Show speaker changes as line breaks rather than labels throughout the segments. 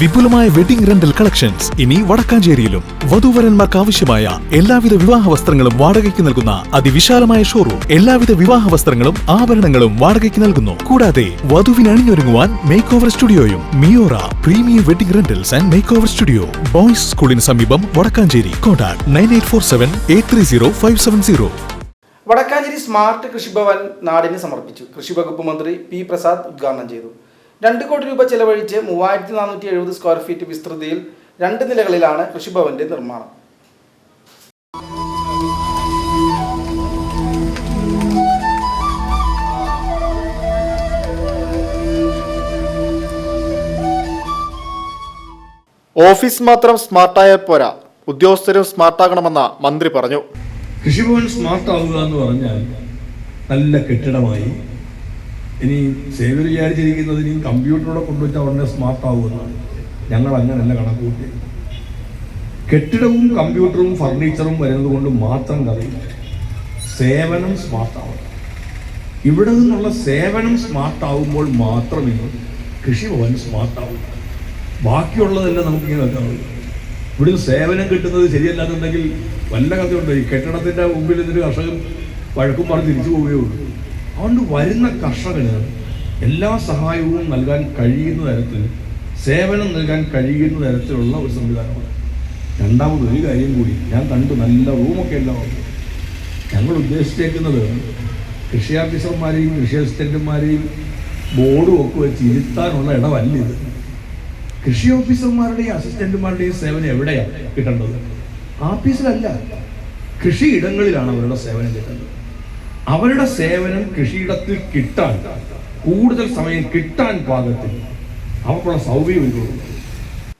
വിപുലമായ wedding rental collections ഇനി വടക്കാഞ്ചേരിയിലും വധൂവരന്മാർക്ക് ആവശ്യമായ എല്ലാവിധ വിവാഹ വസ്ത്രങ്ങളും വാടകയ്ക്ക് നൽകുന്ന അതിവിശാലമായ ഷോറൂം എല്ലാവിധ വിവാഹ വസ്ത്രങ്ങളും ആഭരണങ്ങളും വാടകയ്ക്ക് നൽകുന്നു. കൂടാതെ വധുവിന് അണിഞ്ഞൊരുങ്ങുവാൻ make over സ്റ്റുഡിയോയും Miora premium wedding rentals and make over studio boys സ്കൂളിന് സമീപം Vadakkanchery. Contact nine eight four seven eight three zero five seven zero.
Vadakkanchery smart Krishibhavan നാടിന് സമർപ്പിച്ചു. കൃഷി വകുപ്പ് മന്ത്രി പി പ്രസാദ് ഉദ്ഘാടനം ചെയ്തു. രണ്ട് കോടി രൂപ ചെലവഴിച്ച് മൂവായിരത്തി നാനൂറ്റി എഴുപത് സ്ക്വയർ ഫീറ്റ് വിസ്തൃതിയിൽ രണ്ട് നിലകളിലാണ് കൃഷിഭവന്റെ നിർമ്മാണം.
ഓഫീസ് മാത്രം സ്മാർട്ടായാൽ പോരാ. ഉദ്യോഗസ്ഥരും സ്മാർട്ടാകണമെന്ന മന്ത്രി പറഞ്ഞു.
കൃഷിഭവൻ സ്മാർട്ട് ആവുക എന്ന് പറഞ്ഞാൽ നല്ല കെട്ടിടമായി ഇനി സേവർ വിചാരിച്ചിരിക്കുന്നത് ഇനി കമ്പ്യൂട്ടറോടെ കൊണ്ടുവച്ചാൽ ഉടനെ സ്മാർട്ട് ആവുമെന്നാണ് ഞങ്ങൾ അങ്ങനെയല്ല കണക്ക് കൂട്ടി കെട്ടിടവും കമ്പ്യൂട്ടറും ഫർണിച്ചറും വരുന്നത് കൊണ്ട് മാത്രം കറിയും സേവനം സ്മാർട്ടാവണം ഇവിടെ നിന്നുള്ള സേവനം സ്മാർട്ടാവുമ്പോൾ മാത്രമേ കൃഷിഭവൻ സ്മാർട്ട് സ്മാർട്ടാവും ബാക്കിയുള്ളതെല്ലാം നമുക്കിങ്ങനെ വെക്കാറുള്ളൂ നിന്ന് സേവനം കിട്ടുന്നത് ശരിയല്ലാന്നുണ്ടെങ്കിൽ വല്ല കഥയുണ്ട്? ഈ കെട്ടിടത്തിന്റെ മുമ്പിൽ ഇതിന് കർഷകൻ വഴക്കും പറഞ്ഞ് തിരിച്ചു പോവുകയുള്ളൂ. അതുകൊണ്ട് വരുന്ന കർഷകന് എല്ലാ സഹായവും നൽകാൻ കഴിയുന്ന തരത്തിൽ സേവനം നൽകാൻ കഴിയുന്ന തരത്തിലുള്ള ഒരു സംവിധാനമാണ്. രണ്ടാമത് ഒരു കാര്യം കൂടി ഞാൻ കണ്ടു നല്ല റൂമൊക്കെ എല്ലാം ഞങ്ങൾ ഉദ്ദേശിച്ചേക്കുന്നത് കൃഷി ഓഫീസർമാരെയും കൃഷി അസിസ്റ്റന്റുമാരെയും ബോർഡും ഒക്കെ വെച്ച് ഇരുത്താനുള്ള ഇടമല്ല ഇത്. കൃഷി ഓഫീസർമാരുടെയും അസിസ്റ്റന്റുമാരുടെയും സേവനം എവിടെയാണ് കിട്ടേണ്ടത്? ആഫീസിലല്ല കൃഷിയിടങ്ങളിലാണ് അവരുടെ സേവനം കിട്ടേണ്ടത്. അവരുടെ സേവനം കൃഷിയിടത്തിൽ കിട്ടാൻ കൂടുതൽ സമയം കിട്ടാൻ പാകത്തിൽ അവർക്കുള്ള സൗകര്യം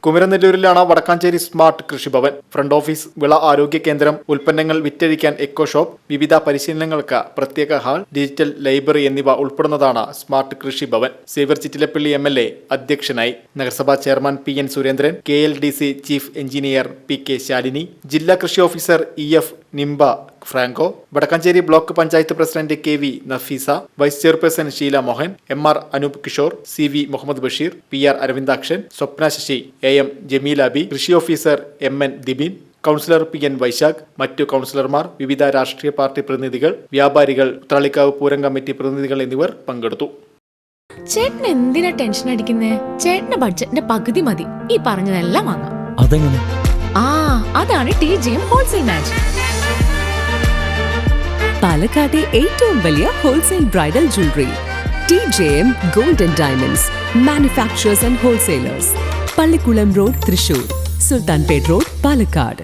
കുമരനെല്ലൂരിലാണ് Vadakkanchery smart Krishibhavan. Front office വിള ആരോഗ്യ കേന്ദ്രം ഉൽപ്പന്നങ്ങൾ വിറ്റഴിക്കാൻ എക്കോ ഷോപ്പ് വിവിധ പരിശീലനങ്ങൾക്ക് പ്രത്യേക ഹാൾ ഡിജിറ്റൽ ലൈബ്രറി എന്നിവ ഉൾപ്പെടുന്നതാണ് smart Krishibhavan. Xavier Chittilappilly M L A അധ്യക്ഷനായി നഗരസഭാ chairman P N Surendran K L D C chief engineer P K Shalini ജില്ലാ കൃഷി officer E F Nimba Franco Vadakkanchery block panchayat president K V Nafeesa vice chairperson Sheela Mohan M R Anoop Kishore C V Muhammad Basheer P R Aravindakshan Swapna Sasi A M Jameela B കൃഷി officer M N Dibin councillor P N Vaishakh മറ്റു കൗൺസിലർമാർ വിവിധ രാഷ്ട്രീയ party പ്രതിനിധികൾ വ്യാപാരികൾ Uthralikkavu Pooram committee പ്രതിനിധികൾ എന്നിവർ പങ്കെടുത്തു.
ചേട്ടൻ എന്തിനാ ടെൻഷൻ അടിക്കുന്നേ? ചേട്ടന്റെ ബഡ്ജറ്റിന്റെ പകുതി മതി. ഈ പറഞ്ഞതെല്ലാം വാങ്ങാം.
അതെങ്ങനെ?
ആ അതാണ് T G M wholesale match.
പാലക്കാട്ടെ ഏറ്റവും വലിയ wholesale bridal jewellery T J M golden diamonds manufacturers and wholesalers Pallikkulam road Thrissur. Sultanpet road Palakkad.